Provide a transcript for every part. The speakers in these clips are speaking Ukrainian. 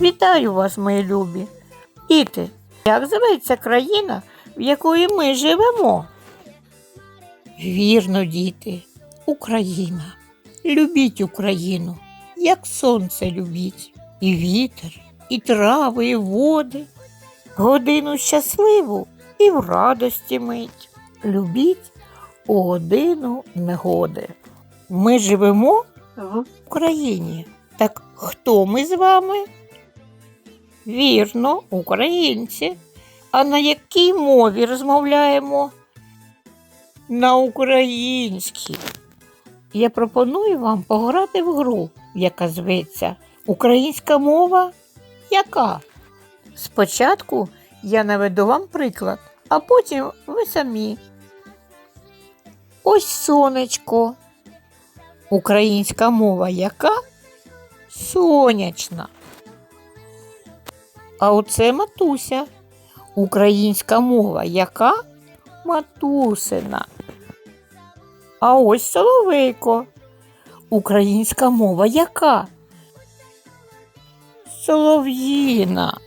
Вітаю вас, мої любі. Діти, як зветься країна, в якої ми живемо? Вірно, діти, Україна. Любіть Україну, як сонце любіть, і вітер, і трави, і води, годину щасливу і в радості мить. Любіть у годину негоди. Ми живемо в Україні. Так хто ми з вами? Вірно, українці. А на якій мові розмовляємо? На українській. Я пропоную вам пограти в гру, яка зветься Українська мова яка? Спочатку я наведу вам приклад, а потім ви самі. Ось сонечко. Українська мова яка? Сонячна. А оце матуся. Українська мова яка? Матусина. А ось соловейко. Українська мова яка? Солов'їна.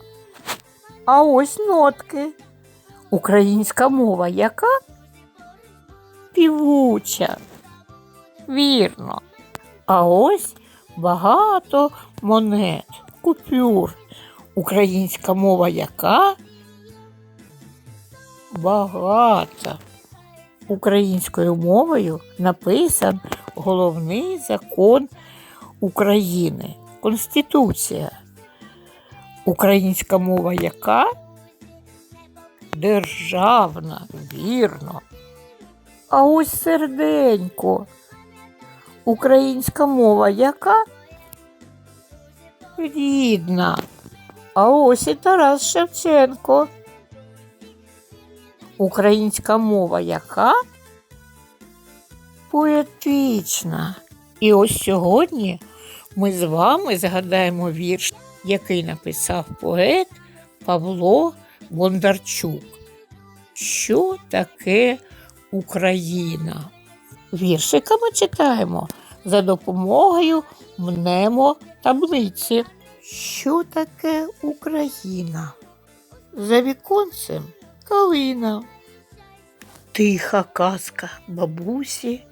А ось нотки. Українська мова яка? Півуча. Вірно. А ось багато монет, купюр. Українська мова яка? Багата. Українською мовою написан головний закон України Конституція. Українська мова яка? Державна, вірно. А ось серденько. Українська мова яка? Рідна. А ось і Тарас Шевченко. Українська мова яка? Поетична. І ось сьогодні ми з вами згадаємо вірш, який написав поет Павло Бондарчук. Що таке Україна? Віршика ми читаємо за допомогою мнемо таблиці. Що таке Україна? За віконцем калина. Тиха казка бабусі,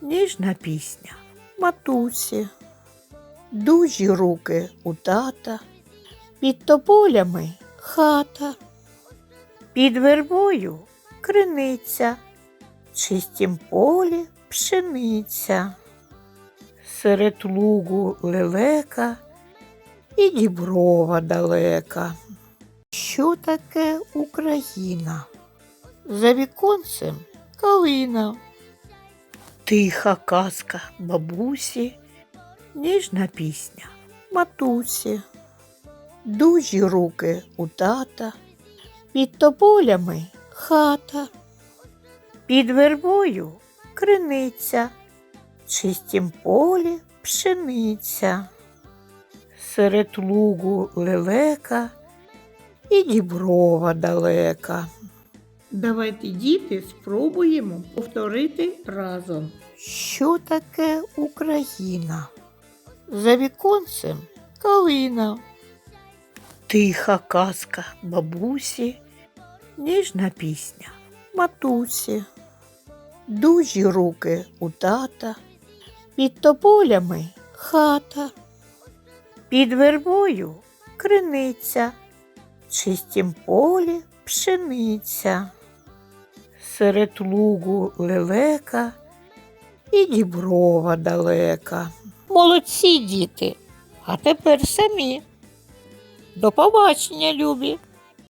ніжна пісня матусі, дужі руки у тата, під тополями хата, під вербою криниця, в чистім полі пшениця, серед лугу лелека і діброва далека. Що таке Україна? За віконцем калина. Тиха казка бабусі, ніжна пісня матусі, дужі руки у тата, під тополями хата, під вербою криниця, чистім полі пшениця, серед лугу лелека і діброва далека. Давайте, діти, спробуємо повторити разом. Що таке Україна? За віконцем калина. Тиха казка бабусі, ніжна пісня матусі, дужі руки у тата, під тополями хата, під вербою криниця, в чистім полі пшениця, серед лугу лелека і діброва далека. Молодці діти, а тепер самі. До побачення, любі!